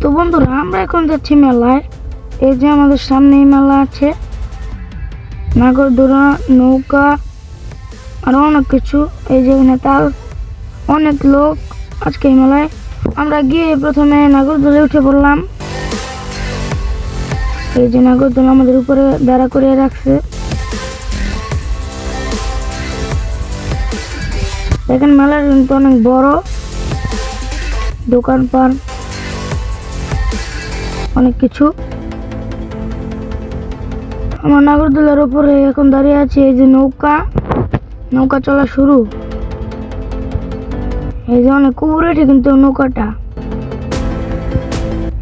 তো বন্ধুরা, আমরা এখন যাচ্ছি মেলায়। এই যে আমাদের সামনেই মেলা আছে। নাগরদোলা, নৌকা, আরও অনেক কিছু। এই যে এখানে তাল অনেক লোক আজকে এই মেলায়। আমরা গিয়ে প্রথমে নাগরদোলে উঠে পড়লাম। এই যে নাগরদোলা আমাদের উপরে দাঁড়া করে রাখছে। দেখেন মেলার কিন্তু অনেক বড় দোকানপাট, অনেক কিছু। আমার নাগরদোলার উপরে এখন দাঁড়িয়ে আছে এই যে নৌকা। নৌকা চলা শুরু। এই যে অনেক কুবুরেটে কিন্তু নৌকাটা।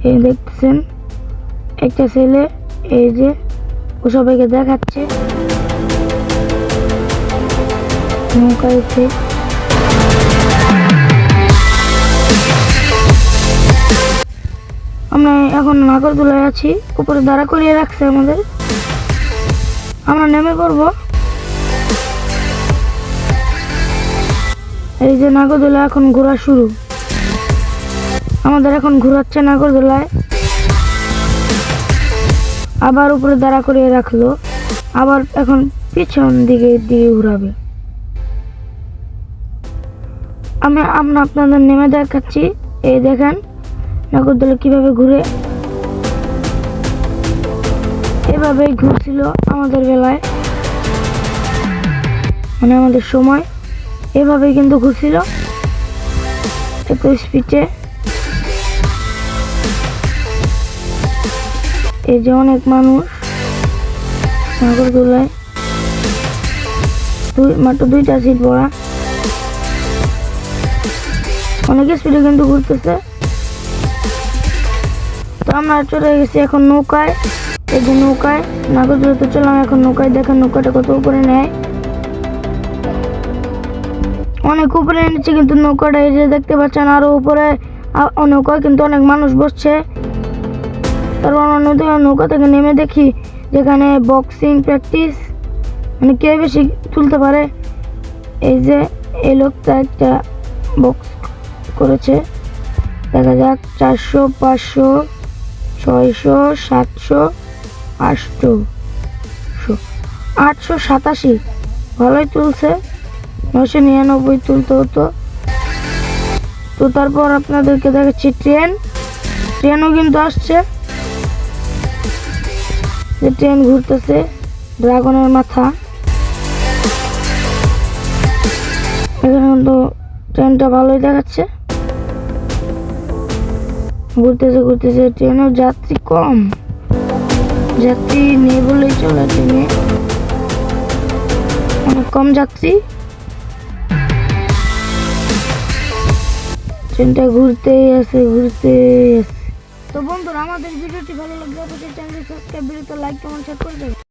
এই দেখতেছেন, একটা ছেলে এই যে ও সবাইকে দেখাচ্ছে। নৌকা উঠে আমরা এখন নাগরদোলায় আছি। উপরে দাঁড়া করিয়ে রাখছে আমাদের। আমরা নেমে পড়ব। এই যে নাগরদোলা এখন ঘোরা শুরু। আমাদের এখন ঘোরাচ্ছে নাগরদোলায়। আবার উপরে দাঁড়া করিয়ে রাখল। আবার এখন পিছন দিকে দিয়ে ঘুরাবে। আমি আমরা আপনাদের নেমে দেখাচ্ছি। এই দেখেন নাগরদোলা কীভাবে ঘুরে এভাবেই ঘুরছিল আমাদের বেলায়। মানে আমাদের সময়। এভাবেই কিন্তু ঘুরছিল। এত স্পিডে এই যে অনেক মানুষ নাগরদোলায়। দুই, মাত্র দুইটা সিট পড়া অনেক স্পিডে কিন্তু ঘুরতেছে। তো আমরা চলে গেছি এখন নৌকায়। এই যে নৌকায় নাগরদোলাতে চললাম এখন নৌকায়। দেখেন নৌকাটা কত উপরে নেয়। অনেক উপরে নিচ্ছে কিন্তু নৌকাটা, এই যে দেখতে পাচ্ছেন আরও উপরে। নৌকায় কিন্তু অনেক মানুষ বসছে। তারপর আমরা নদী, নৌকা থেকে নেমে দেখি যেখানে বক্সিং প্র্যাকটিস মানে কে বেশি তুলতে পারে। এই যে এই লোকটা একটা বক্স করেছে। দেখা যাক, চারশো, পাঁচশো। ছয়শো, সাতশো আটশো আটশো সাতাশি। ভালোই তুলছে। নশো নিরানব্বই তুলতে হতো। তো তারপর আপনাদেরকে দেখাচ্ছি ট্রেন ট্রেনও কিন্তু আসছে। যে ট্রেন ঘুরতেছে, ড্রাগনের মাথা। এখানে কিন্তু ট্রেনটা ভালোই দেখাচ্ছে। ঘুরতেছে ঘুরতেছে, ট্রেনও যাত্রী কম। যাত্রী নেই বলেই চলে ট্রেনে। অনেক কম যাত্রী। ট্রেনটা ঘুরতেই আছে ঘুরতেই আছে। তো বন্ধুরা, আমাদের ভিডিওটি ভালো লাগলে চ্যানেলটি সাবস্ক্রাইব ভিডিওতে লাইক কমেন্ট শেয়ার করে দেবেন।